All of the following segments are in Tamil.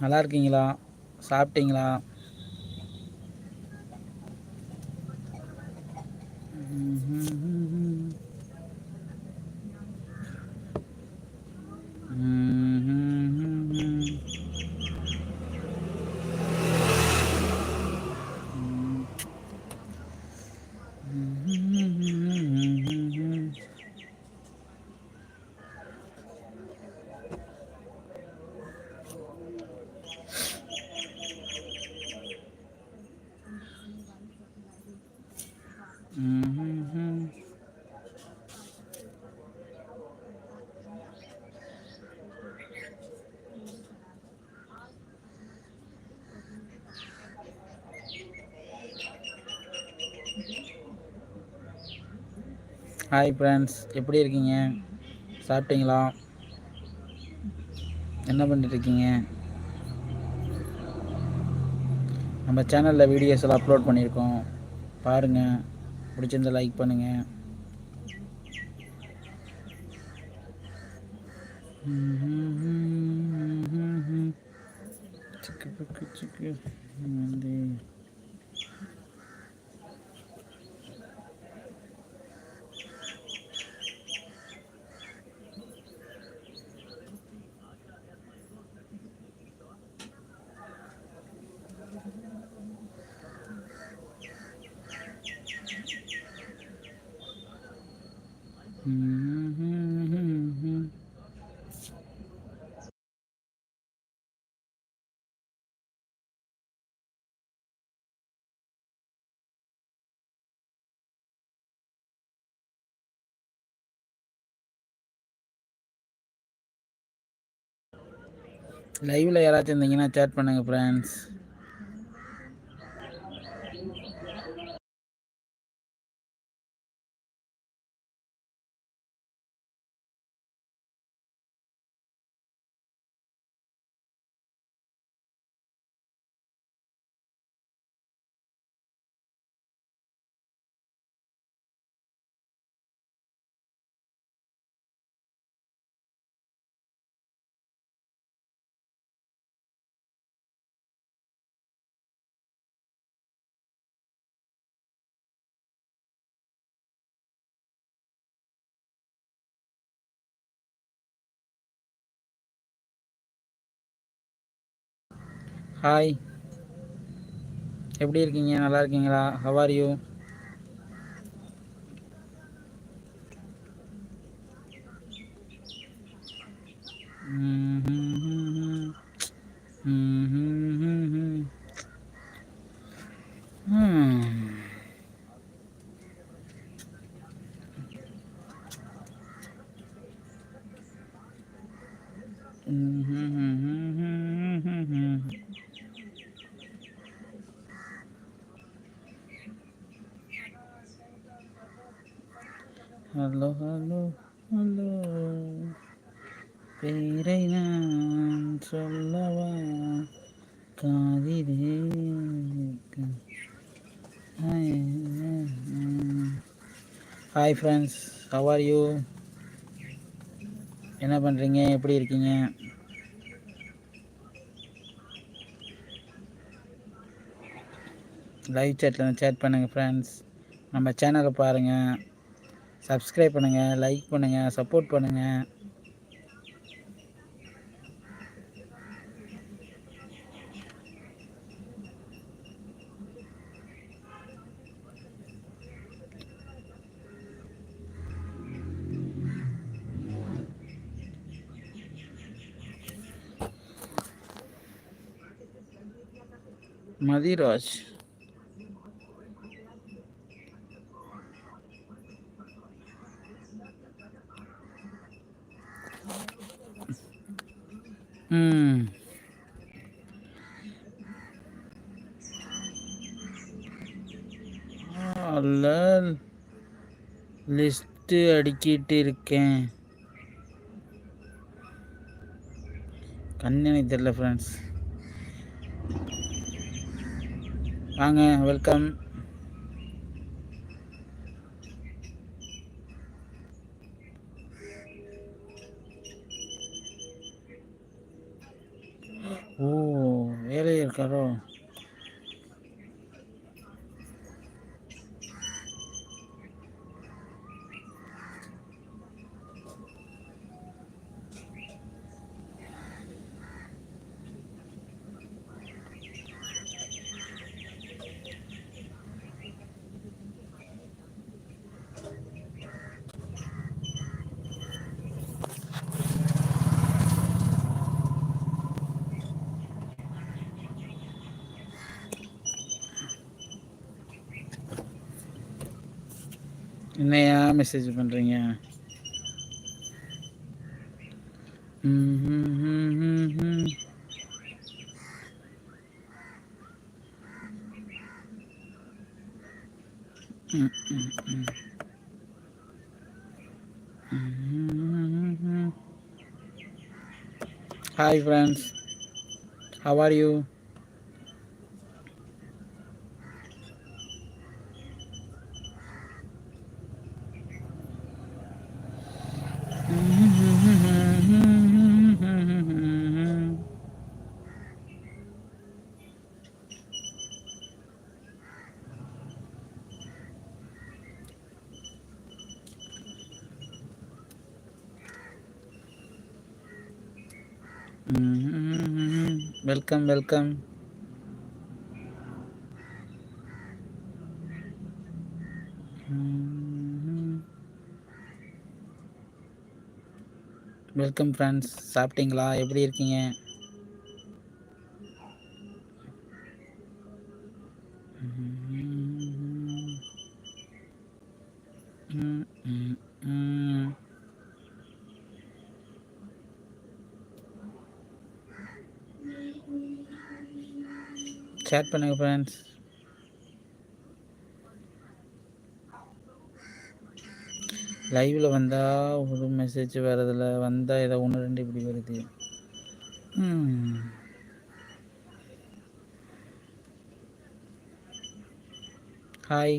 நல்லா இருக்கீங்களா சாப்பிட்டீங்களா? ஹாய் ஃப்ரெண்ட்ஸ் எப்படி இருக்கீங்க? சாப்பிட்டீங்களா? என்ன பண்ணிட்டுருக்கீங்க? நம்ம சேனலில் வீடியோஸ் எல்லாம் அப்லோட் பண்ணியிருக்கோம். பாருங்கள் பிடிச்சிருந்தா லைக் பண்ணுங்கள் சிக்கு புக்கு சிக்கு. வந்து லைவில் யாராச்சும் இருந்தீங்கன்னா சேட் பண்ணுங்கள் ஃப்ரெண்ட்ஸ் ஹாய் எப்படி இருக்கீங்க? நல்லா இருக்கீங்களா? How you hello hello hello பேரை நான் சொல்லவா காதிலே hi friends how are you என்ன பண்ணுறீங்க எப்படி இருக்கீங்க? லைவ் சேட்டில் சேட் பண்ணுங்கள் ஃப்ரெண்ட்ஸ் நம்ம சேனலை பாருங்கள் சப்ஸ்கிரைப் பண்ணுங்கள் லைக் பண்ணுங்கள் சப்போர்ட் பண்ணுங்கள் மதிராஜ் hmm. அல்ல லிஸ்ட்டு அடிக்கிட்டு இருக்கேன் கண்ணு எனக்கு தெரியல ஃப்ரெண்ட்ஸ் வாங்க வெல்கம் ஓ இருக்காரோ? என்னையா மெசேஜ் பண்ணுறீங்க hi friends how are you welcome welcome welcome friends சாப்பிட்டீங்களா? எப்படி இருக்கீங்க? சேட் பண்ணுங்க ஃப்ரெண்ட்ஸ் லைவில் வந்தால் ஒரு மெசேஜ் வரதில்ல வந்தால் ஏதோ ஒன்று ரெண்டு இப்படி வருது. Hi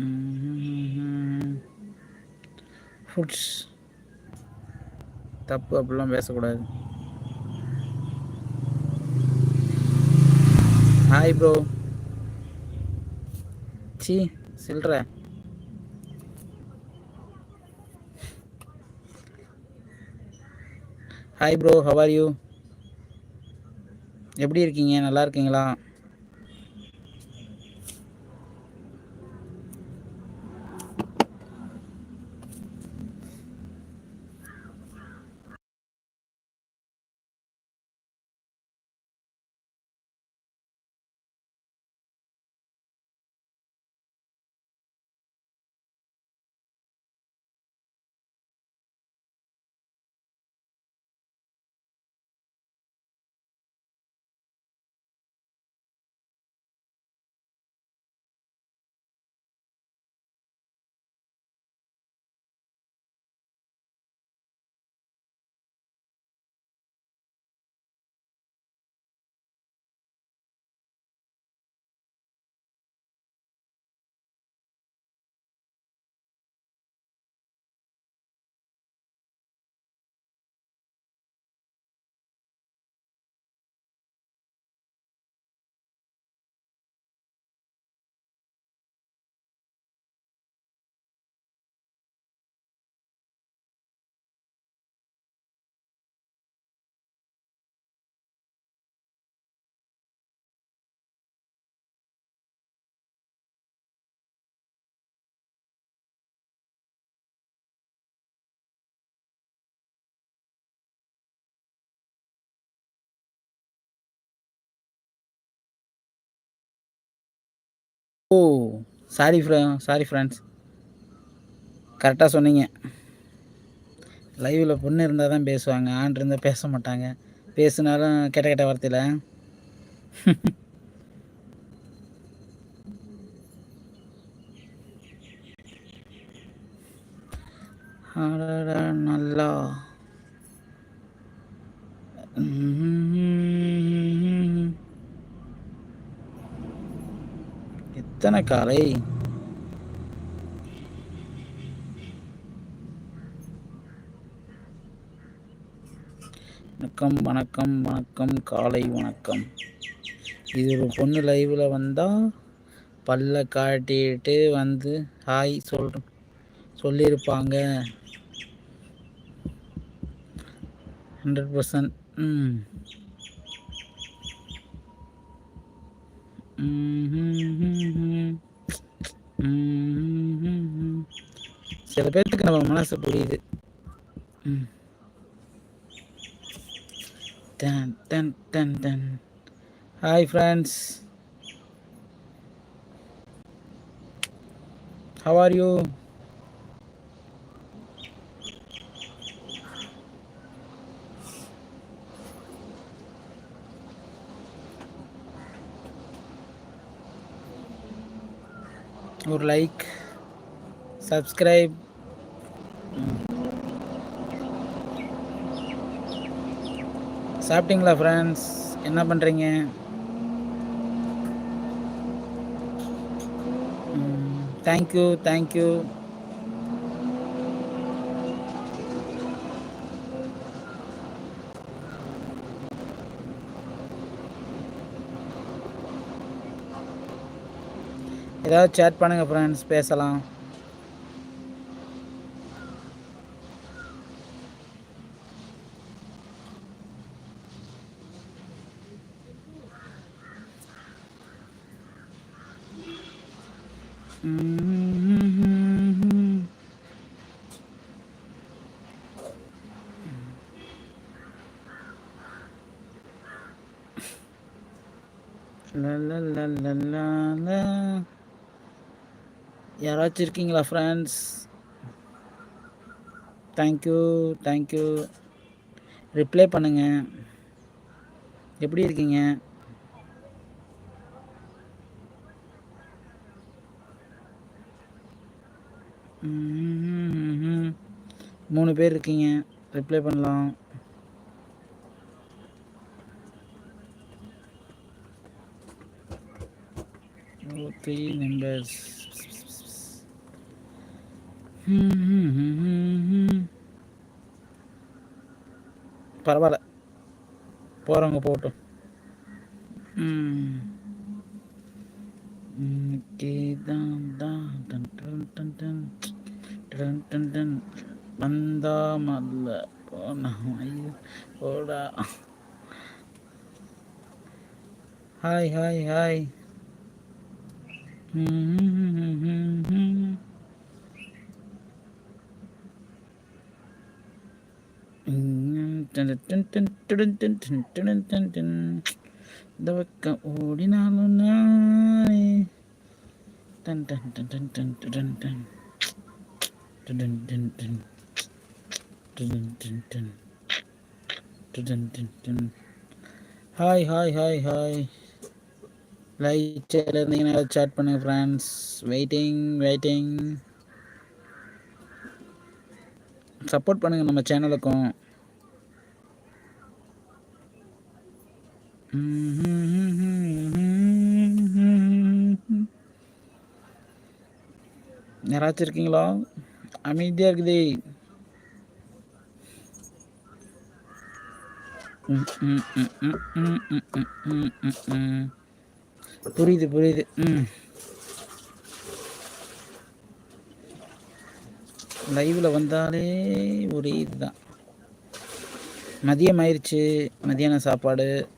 Mm-hmm. ஃபுட்ஸ் தப்பு அப்படிலாம் பேசக்கூடாது. ஹாய் ப்ரோ சி சில்ற. Hi bro how are you எப்படி இருக்கீங்க? நல்லா இருக்கீங்களா? ஓ சாரி ஃப்ரெ சாரி ஃப்ரெண்ட்ஸ் கரெக்டாக சொன்னீங்க. லைவில் பொண்ணு இருந்தால் தான் பேசுவாங்க ஆண் இருந்தால் பேச மாட்டாங்க. பேசுனாலும் கெட்ட கெட்ட வார்த்தையில். நல்லா. எத்தனை காலை? வணக்கம் வணக்கம் வணக்கம் காலை வணக்கம். இது ஒரு பொண்ணு லைவில் வந்தால் பல்ல காட்டிட்டு வந்து ஹாய் சொல் சொல்லியிருப்பாங்க ஹண்ட்ரட் பர்சன்ட் ம். சில பேர்த்துக்கு நம்ம மனசு புரியுது. டன் டன் டன் ton hi friends how are you ஒரு லைக் சப்ஸ்கிரைப். சாப்பிட்டீங்களா ஃப்ரெண்ட்ஸ் என்ன பண்ணுறீங்க தேங்க்யூ தேங்க்யூ ஏதாவது சேட் பண்ணுங்க ஃப்ரெண்ட்ஸ் பேசலாம். La la la la la la. யாராச்சும் இருக்கீங்களா ஃப்ரெண்ட்ஸ் தேங்க்யூ தேங்க்யூ ரிப்ளை பண்ணுங்கள் எப்படி இருக்கீங்க? மூணு பேர் இருக்கீங்க. ரிப்ளை பண்ணலாம். த்ரீ மெம்பர்ஸ் பரவாயில்ல. போகிறவங்க போகட்டும். வந்தாமல்ல போனா போடா. Hi hi hi. ம் ம் ம் பக்கம் ஓடினாலும் நானே டன் டன் டன் டன் டன் டன் டன் டன் டன் டன் ஹாய் ஹாய் ஹாய் ஹாய் லைட்டில் இருந்தீங்கன்னா சாட் பண்ணுங்கள் ஃப்ரெண்ட்ஸ் வெயிட்டிங் வெயிட்டிங் சப்போர்ட் பண்ணுங்கள் நம்ம சேனலுக்கும் யாராச்சும் இருக்கீங்களா? அமைதியாக இருக்குது. புரியுது புரியுது. ம். லைவில் வந்தாலே ஒரு இதுதான். மதியம் ஆயிடுச்சு மதியான சாப்பாடு.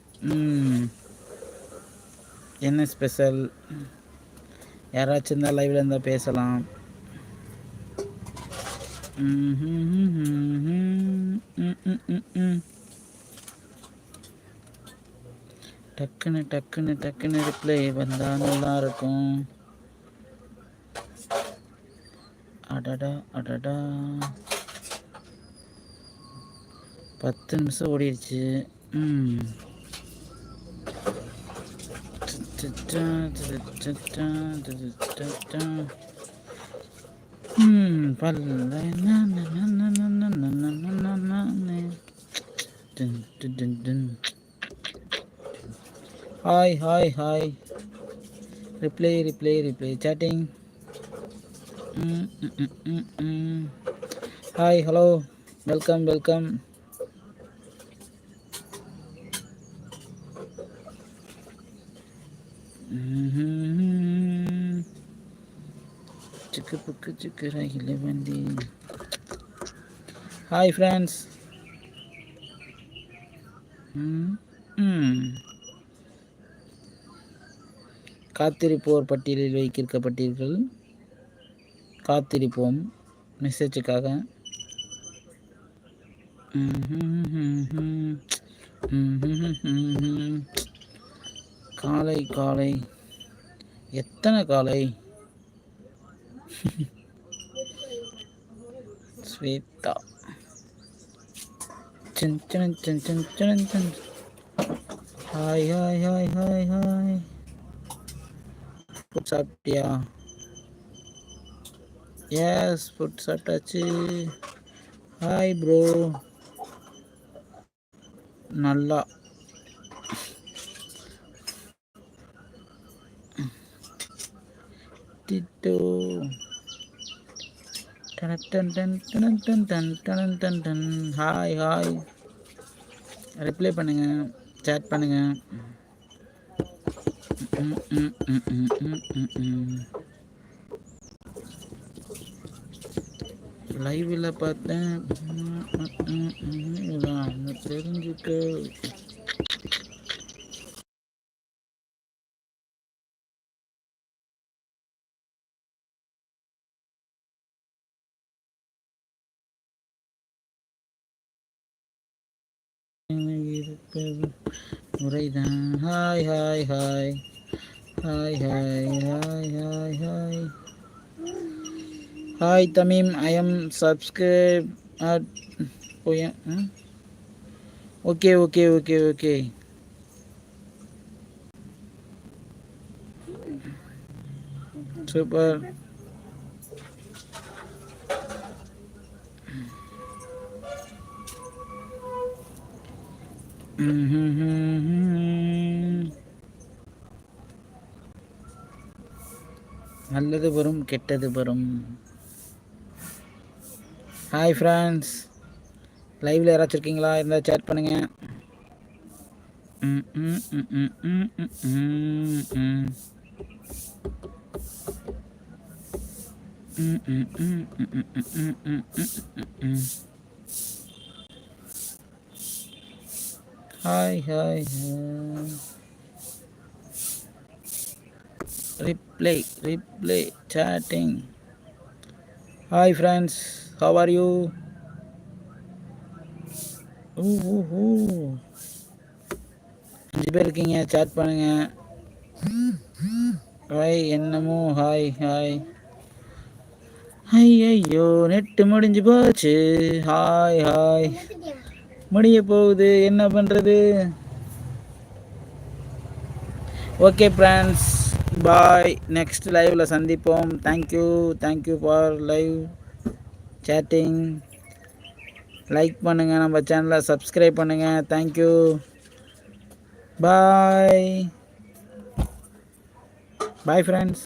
என்ன ஸ்பெஷல் யாராச்சும் இருந்தால் லைவில் இருந்தால் பேசலாம். டக்குன்னு டக்குன்னு டக்குன்னு ரிப்ளை வந்தால் நல்லா இருக்கும் அடடா அடடா. பத்து நிமிஷம் ஓடிடுச்சு ம். Hi hi hi reply reply reply chatting hi hello welcome welcome சிக்கு புக்கு சிக்கு வண்டி ஹாய் ஃப்ரெண்ட்ஸ் காத்திருப்போர் பட்டியலில் வைக்கப்பட்டீர்கள் காத்திருப்போம் மெசேஜுக்காக காலை காலை. எத்தனை காலை? Shweta hi hi hi hi hi. Food சாப்பிட்டியா? எஸ் ஃபுட் சாப்பிட்டாச்சு. ஹாய் ப்ரோ நல்லா. டிட்டோ ஹாய் ஹாய் ரிப்ளை பண்ணுங்க சேட் பண்ணுங்க லைவில் பார்த்தேன் தெரிஞ்சுக்க முறை தான் hi hi hi hi hi hi hi hi hi Thameem I am subscribe at okay okay okay okay super Mm-hmm. நல்லது வரும் கெட்டது வரும். ஹாய் ஃப்ரெண்ட்ஸ் லைவில் யாராச்சும் இருக்கீங்களா? இருந்தால் சேட் பண்ணுங்க. ம் hi hi reply reply chatting hi friends how are you ஓஹோ அஞ்சு பேர் இருக்கீங்க. சேட் பண்ணுங்க. ஹாய் என்னமோ? ஹாய் ஹாய் ஐயோ நெட்டு முடிஞ்சு போச்சு. ஹாய் ஹாய் முடிய போகுது. என்ன பண்ணுறது ஓகே ஃப்ரெண்ட்ஸ் பாய் நெக்ஸ்ட் லைவில் சந்திப்போம். Thank you thank you for live chatting like பண்ணுங்கள் நம்ம சேனலை சப்ஸ்கிரைப் பண்ணுங்கள் தேங்க்யூ பாய் பாய் ஃப்ரெண்ட்ஸ்